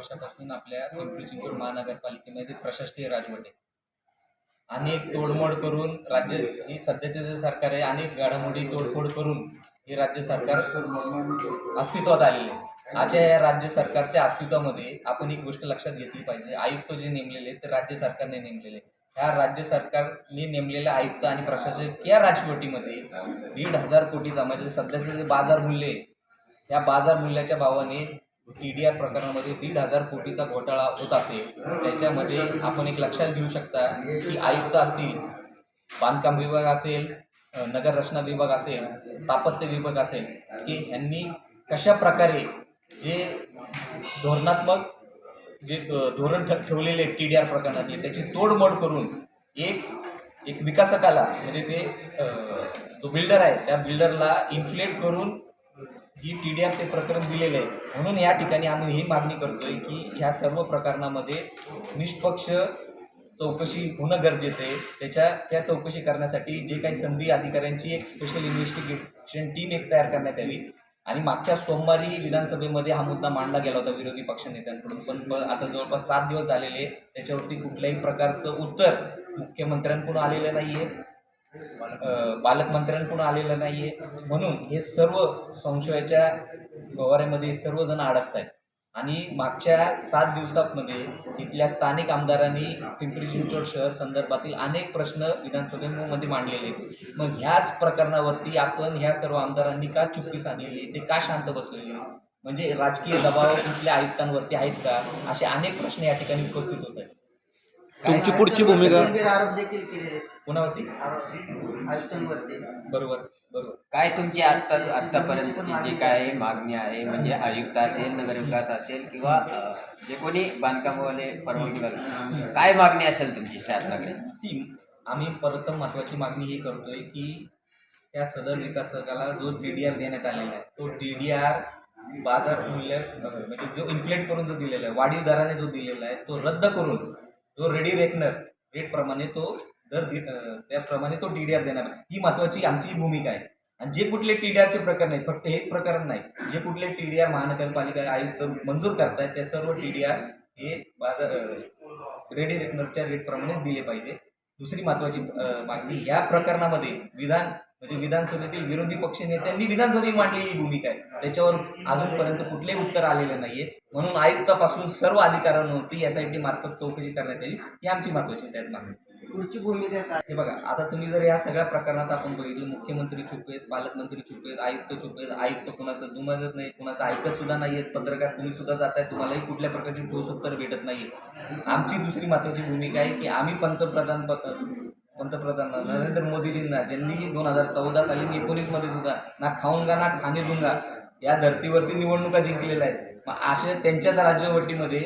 वर्षापासून आपल्या पिंपरी चिंचवड महानगरपालिकेमध्ये प्रशासकीय राजवट आहे. अनेक तोडमोड करून राज्य ही सध्याचे जे सरकार आहे अनेक घडामोडी तोडफोड करून हे राज्य सरकार अस्तित्वात आलेले आहे. आजच्या या राज्य सरकारच्या अस्तित्वामध्ये आपण एक गोष्ट लक्षात घेतली पाहिजे. आयुक्त जे नेमलेले ते राज्य सरकारने नेमलेले ह्या राज्य सरकारने नेमलेल्या आयुक्त आणि प्रशासक या राजवटीमध्ये दीड हजार कोटीचा म्हणजे सध्याचं जे बाजार मूल्य आहे या बाजार मूल्याच्या भावाने टी डी आर प्रकरणामध्ये दीड हजार कोटीचा घोटाळा होत असेल त्याच्यामध्ये आपण एक लक्षात घेऊ शकता की आयुक्त असतील बांधकाम विभाग असेल नगर रचना विभाग असेल स्थापत्य विभाग असेल की यांनी कशा प्रकारे जे धोरणात्मक जे धोरण ठेवलेले टी डी आर प्रकरणातले त्याची तोडमोड करून एक एक विकासकाला म्हणजे ते जो बिल्डर आहे त्या बिल्डरला इन्फ्लेट करून ही टी डी एफचे प्रकरण दिलेलं आहे. म्हणून या ठिकाणी आम्ही ही मागणी करतोय की ह्या सर्व प्रकरणामध्ये निष्पक्ष चौकशी होणं गरजेचं आहे. त्याच्या त्या चौकशी करण्यासाठी जे काही संधी अधिकाऱ्यांची एक स्पेशल इन्व्हेस्टिगेशन टीम एक तयार करण्यात यावी आणि मागच्या सोमवारी विधानसभेमध्ये हा मुद्दा मांडला गेला होता विरोधी पक्षनेत्यांकडून पण आता जवळपास सात दिवस झालेले त्याच्यावरती कुठल्याही प्रकारचं उत्तर मुख्यमंत्र्यांकडून आलेलं नाही आहे पालकमंत्र्यांकडून आलेलं नाही आहे म्हणून हे सर्व संशयाच्या व्यवहारामध्ये सर्वजण अडकत आहेत आणि मागच्या सात दिवसांमध्ये इथल्या स्थानिक आमदारांनी पिंपरी चिंचवड शहर संदर्भातील अनेक प्रश्न विधानसभेमध्ये मांडलेले आहेत. मग ह्याच प्रकरणावरती आपण ह्या सर्व आमदारांनी का चुप्पी सांगलेली ते का शांत बसलेले म्हणजे राजकीय दबाव इथल्या आयुक्तांवरती आहेत का? असे अनेक प्रश्न या ठिकाणी उपस्थित होत आहेत. तुमची पुढची भूमिका? गंभीर आरोप देखील केले कोणावरती? आरोप आयुक्तांवरती बरोबर बरोबर. काय तुमची आत्ता आत्तापर्यंतची जी काय मागणी आहे? म्हणजे आयुक्त असेल नगरविकास असेल किंवा अ, जे कोणी बांधकामवाले परवानगी काय मागणी असेल तुमची शासनाकडे? ती आम्ही प्रथम महत्त्वाची मागणी ही करतोय की त्या सदर विकासकाला जो डी डी आर देण्यात आलेला आहे तो डी डी आर बाजार मूल्य अं, म्हणजे जो इन्फ्लेट करून जो दिलेला आहे वाढीव दराने जो दिलेला आहे तो रद्द करून जो रेडी रेकनर रेटप्रमाणे तो दर त्याप्रमाणे तो टी डी आर देणार ही महत्त्वाची आमची भूमिका आहे. आणि जे कुठले टी डी आरचे प्रकरण आहेत फक्त हेच प्रकरण नाही. जे कुठले टी डी आर महानगरपालिका आयुक्त मंजूर करतायत त्या सर्व टी डी आर हे बाजार रेडी रेकनरच्या रेटप्रमाणेच दिले पाहिजे. दुसरी महत्वाची मागणी या प्रकरणामध्ये विधान म्हणजे विधानसभेतील विरोधी पक्ष नेत्यांनी विधानसभेत मांडलेली भूमिका आहे. त्याच्यावर अजूनपर्यंत कुठलेही उत्तर आलेले नाहीये. म्हणून आयुक्तापासून सर्व अधिकाऱ्यांवरती एस आय टी मार्फत चौकशी करण्यात आली ही आमची महत्वाची त्याच मागणी. पुढची भूमिका काय? हे बघा आता तुम्ही जर या सगळ्या प्रकरणात आपण बघितलं मुख्यमंत्री चुप आहेत पालकमंत्री चुप आहेत आयुक्त चुप आहेत आयुक्त कुणाचं दुमजत नाही कुणाचं ऐकत सुद्धा नाही आहेत पत्रकार तुम्ही सुद्धा जाताय तुम्हालाही कुठल्या प्रकारची ठोस उत्तर भेटत नाही आमची दुसरी महत्त्वाची भूमिका आहे की आम्ही पंतप्रधान पद- पंतप्रधान नरेंद्र मोदीजींना ज्यांनी दोन हजार चौदा साली एकोणीसमध्ये सुद्धा ना खाऊंगा ना खाणे दुंगा या धर्तीवरती निवडणुका जिंकलेल्या आहेत. मग अशा त्यांच्याच राज्यवटीमध्ये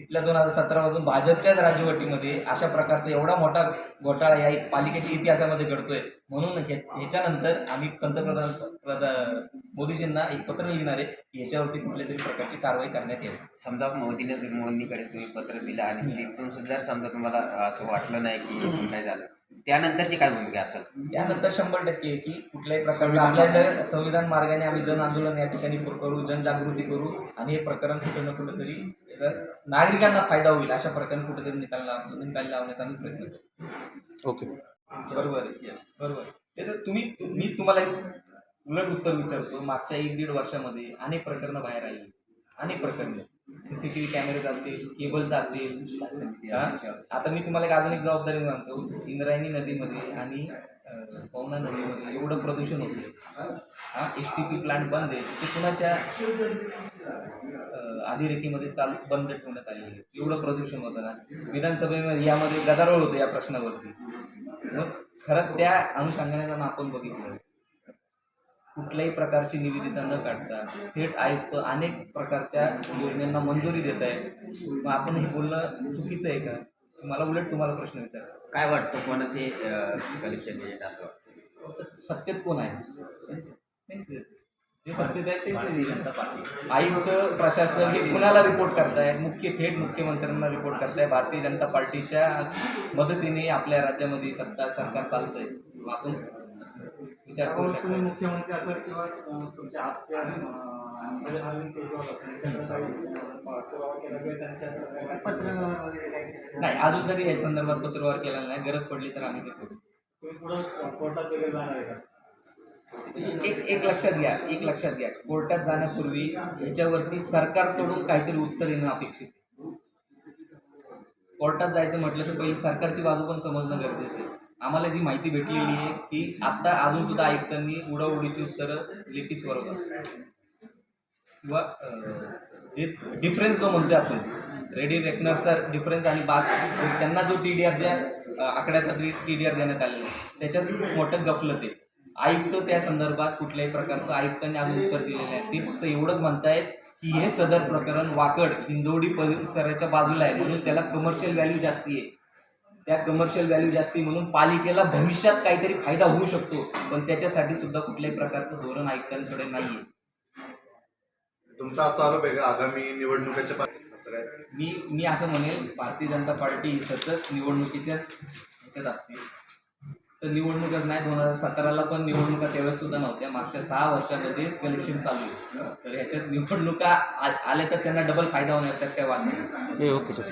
इथल्या दोन हजार सतरा पासून भाजपच्याच राज्यवटीमध्ये अशा प्रकारचा एवढा मोठा घोटाळा या पालिकेच्या इतिहासामध्ये घडतोय. म्हणून ह्याच्यानंतर आम्ही पंतप्रधान प्रधा- मोदीजींना एक पत्र लिहिणार आहे की ह्याच्यावरती कुठल्या तरी प्रकारची कारवाई करण्यात येईल. समजा मोदीने मोदीकडे तुम्ही पत्र दिलं आणि तिथून सुद्धा समजा तुम्हाला असं वाटलं नाही की काय झालं. त्यानंतरची काय भूमिका असेल? यानंतर शंभर टक्के आहे की कुठल्याही प्रकारचं आपल्याला संविधान मार्गाने आम्ही जन आंदोलन या ठिकाणी करू करू जनजागृती करू आणि हे प्रकरण कुठं ना कुठेतरी जर नागरिकांना फायदा होईल अशा प्रकारे कुठेतरी निकाल लाव निकाल लावण्याचा आम्ही प्रयत्न करू ओके. बरोबर येस बरोबर ते तर तुम्ही मीच तुम्हाला एक उलट उत्तर विचारतो. मागच्या एक दीड वर्षामध्ये अनेक प्रकरणं बाहेर आली. अनेक प्रकरणं. सी सी टी व्ही कॅमेऱ्याचा असेल केबलचा असेल? आता मी तुम्हाला एक अजून एक जबाबदारी मानतो. इंद्रायणी नदीमध्ये आणि पवना नदीमध्ये एवढं प्रदूषण होतं हा? एस टी पी प्लांट बंद आहे. ते कुणाच्या अधिरेखीमध्ये चालू बंद ठेवण्यात आलेली आहे. एवढं प्रदूषण होतं ना. विधानसभेमध्ये यामध्ये गदारोळ होतं या प्रश्नावरती. मग खरं त्या अनुषंगाने आपण बघितलं कुठल्याही प्रकारची निविदिता न काढता थेट आयुक्त अनेक प्रकारच्या योजनांना मंजुरी देत आहे मग आपण हे बोलणं चुकीचं आहे का? मला उलट तुम्हाला प्रश्न विचार काय वाटतं कोणाचे कलेक्शन एजंट असं वाटतं? सत्तेत कोण आहे? त्यांचे. जे सत्तेत आहेत त्यांचे भारतीय जनता पार्टी. आयुक्त प्रशासक हे कुणाला रिपोर्ट करताय मुख्य थेट मुख्यमंत्र्यांना रिपोर्ट करताय भारतीय जनता पार्टीच्या मदतीने आपल्या राज्यामध्ये सत्ता सरकार चालतंय. आपण विचार करू त्यावर शकतो. तुम्ही मुख्यमंत्री असाल किंवा अं, तुमच्या आजच्या अं, पत्र व्यवहार वगैरे काय केलं नाही अजून तरी या संदर्भात पत्रव्यवहार केलेला नाही गरज पडली तर आम्ही ते करू. एक एक लक्षात घ्या एक लक्षात घ्या. कोर्टात जाण्यापूर्वी ह्याच्यावरती सरकारकडून काहीतरी उत्तर येणं अपेक्षित आहे. कोर्टात जायचं म्हटलं तर पहिली सरकारची बाजू पण समजणं गरजेचं आहे. आम्हाला जी माहिती भेटलेली आहे ती आता अजून सुद्धा ऐकताना उडाउडीची उत्तरं लेखी स्वरूपात किंवा जे डिफरन्स जो म्हणतोय आपण रेडी रेकनरचा डिफरन्स आणि बाद त्यांना जो टी डी आर ज्या आकड्याचा टी डी आर देण्यात आलेला आहे, त्याच्यात खूप मोठं गफलत आहे. आयुक्त त्या संदर्भात कुठल्याही प्रकारचं आयुक्तांनी अजून उत्तर दिलेलं आहे. ते फक्त एवढंच म्हणतायत की हे सदर प्रकरण वाकड हिंजवडी परिसराच्या बाजूला आहे म्हणून त्याला कमर्शियल व्हॅल्यू जास्ती आहे. त्या कमर्शियल व्हॅल्यू जास्ती म्हणून पालिकेला भविष्यात काहीतरी फायदा होऊ शकतो. पण त्याच्यासाठी सुद्धा कुठल्याही प्रकारचं धोरण आयुक्तांकडे नाही तुमचा असा आरोप आहे का? आगामी निवडणुकीच्या मी मी असं म्हणेल भारतीय जनता पार्टी ही सतत निवडणुकीच्याच ह्याच्यात असते. तर निवडणूकच नाही दोन हजार सतराला पण निवडणुका त्यावेळेस सुद्धा नव्हत्या. मागच्या सहा वर्षामध्येच इलेक्शन चालू आहे. तर ह्याच्यात निवडणुका आल्या तर त्यांना डबल फायदा होणार त्यात काय वाटत नाही. Okay sir.